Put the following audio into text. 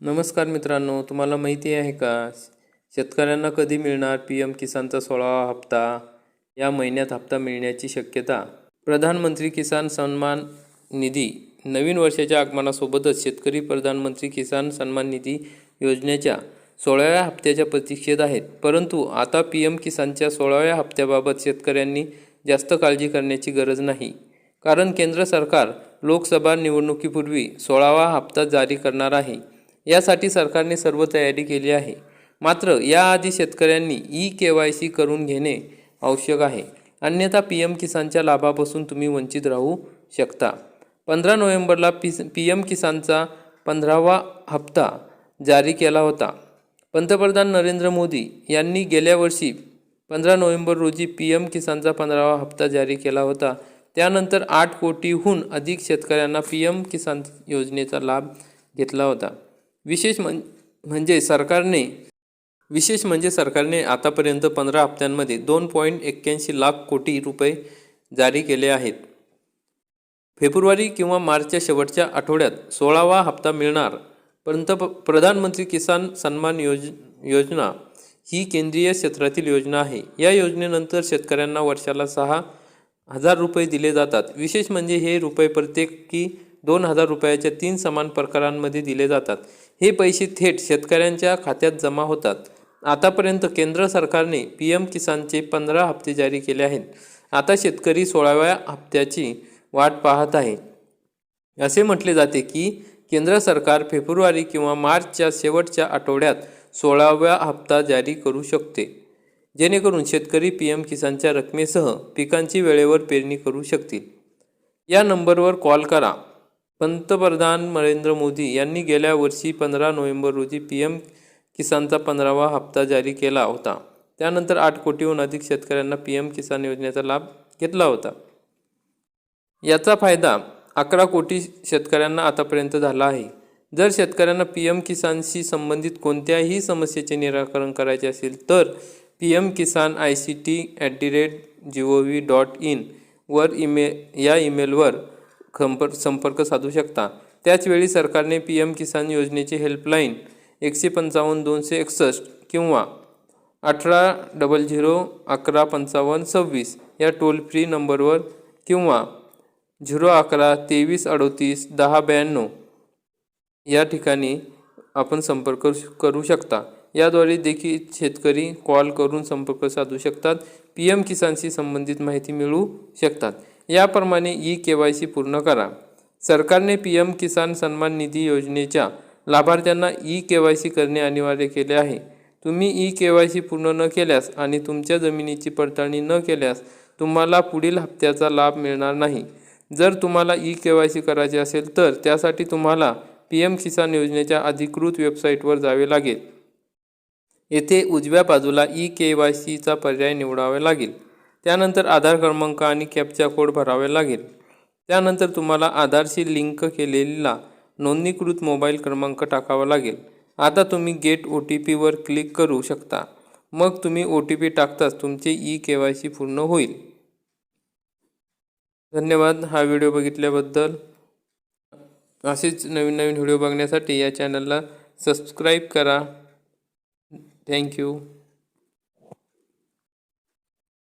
नमस्कार मित्रांनो तुम्हाला माहिती आहे का? शेतकऱ्यांना कधी मिळणार पी एम किसानचा सोळावा हप्ता? या महिन्यात हप्ता मिळण्याची शक्यता? प्रधानमंत्री किसान सन्मान निधी नवीन वर्षाच्या आगमनासोबतच शेतकरी प्रधानमंत्री किसान सन्मान निधी योजनेच्या सोळाव्या हप्त्याच्या प्रतीक्षेत आहेत. परंतु आता पी एम किसानच्या सोळाव्या हप्त्याबाबत शेतकऱ्यांनी जास्त काळजी करण्याची गरज नाही. कारण केंद्र सरकार लोकसभा निवडणुकीपूर्वी सोळावा हप्ता जारी करणार आहे. यासाठी सरकारने सर्व तयारी केली आहे. मात्र याआधी शेतकऱ्यांनी ई के वाय सी करून घेणे आवश्यक आहे. अन्यथा पी एम किसानच्या लाभापासून तुम्ही वंचित राहू शकता. पंधरा नोव्हेंबरला पी पी एम किसानचा पंधरावा हप्ता जारी केला होता. पंतप्रधान नरेंद्र मोदी यांनी गेल्या वर्षी पंधरा नोव्हेंबर रोजी पी एम किसानचा पंधरावा हप्ता जारी केला होता. त्यानंतर आठ कोटीहून अधिक शेतकऱ्यांना पी एम किसान योजनेचा लाभ घेतला होता. विशेष म्हण म्हणजे सरकारने विशेष म्हणजे सरकारने आतापर्यंत पंधरा हप्त्यांमध्ये दोन पॉईंट एक्क्याऐंशी लाख कोटी रुपये जारी केले आहेत. फेब्रुवारी किंवा मार्चच्या शेवटच्या आठवड्यात सोळावा हप्ता मिळणार. पंत प्रधानमंत्री किसान सन्मान योज योजना ही केंद्रीय क्षेत्रातील योजना आहे. या योजनेनंतर शेतकऱ्यांना वर्षाला सहा हजार रुपये दिले जातात. विशेष म्हणजे हे रुपये प्रत्येकी दोन हजार रुपयाच्या तीन समान प्रकारांमध्ये दिले जातात. हे पैसे थेट शेतकऱ्यांच्या खात्यात जमा होतात. आतापर्यंत केंद्र सरकारने पी एम किसानचे पंधरा हप्ते जारी केले आहेत. आता शेतकरी सोळाव्या हप्त्याची वाट पाहत आहे. असे म्हटले जाते की केंद्र सरकार फेब्रुवारी किंवा मार्चच्या शेवटच्या आठवड्यात सोळाव्या हप्ता जारी करू शकते. जेणेकरून शेतकरी पी एम किसानच्या रकमेसह पिकांची वेळेवर पेरणी करू शकतील. या नंबरवर कॉल करा. पंतप्रधान नरेंद्र मोदी यांनी गेल्या वर्षी पंधरा नोव्हेंबर रोजी पी एम किसानचा पंधरावा हप्ता जारी केला होता. त्यानंतर आठ कोटीहून अधिक शेतकऱ्यांना पी एम किसान योजनेचा लाभ घेतला होता. याचा फायदा अकरा कोटी शेतकऱ्यांना आतापर्यंत झाला आहे. जर शेतकऱ्यांना पी एम किसानशी संबंधित कोणत्याही समस्येचे निराकरण करायचे असेल तर P M Kisan I C T at the rate G O V dot in वर ईमे या ईमेलवर संपर्क संपर्क साधू शकता. त्याचवेळी सरकारने पी एम किसान योजनेची हेल्पलाईन एकशे पंचावन्न दोनशे एकसष्ट किंवा अठरा डबल झिरो अकरा पंचावन्न सव्वीस या टोल फ्री नंबरवर किंवा झिरो अकरा तेवीस अडोतीस दहा ब्याण्णव या ठिकाणी आपण संपर्क करू शकता. याद्वारे देखील शेतकरी कॉल करून संपर्क साधू शकतात. पी एम किसानशी संबंधित माहिती मिळवू शकतात. याप्रमाणे ई के वाय सी पूर्ण करा. सरकारने पी एम किसान सन्मान निधी योजनेच्या लाभार्थ्यांना ई के वाय सी करणे अनिवार्य केले आहे. तुम्ही ई के वाय सी पूर्ण न केल्यास आणि तुमच्या जमिनीची पडताळणी न केल्यास तुम्हाला पुढील हप्त्याचा लाभ मिळणार नाही. जर तुम्हाला ई के वाय सी करायचे असेल तर त्यासाठी तुम्हाला पी एम किसान योजनेच्या अधिकृत वेबसाईटवर जावे लागेल. येथे उजव्या बाजूला ई के वाय सीचा पर्याय निवडावा लागेल. त्यानंतर आधार क्रमांक आणि कॅपचा कोड भरावे लागेल. त्यानंतर तुम्हाला आधारशी लिंक केलेला नोंदणीकृत मोबाईल क्रमांक टाकावा लागेल. आता तुम्ही गेट ओ टी पीवर क्लिक करू शकता. मग तुम्ही ओ टी पी टाकताच तुमचे ई के वाय सी पूर्ण होईल. धन्यवाद. हा व्हिडिओ बघितल्याबद्दल असेच नवीन नवीन व्हिडिओ बघण्यासाठी या चॅनलला सबस्क्राईब करा. थँक्यू.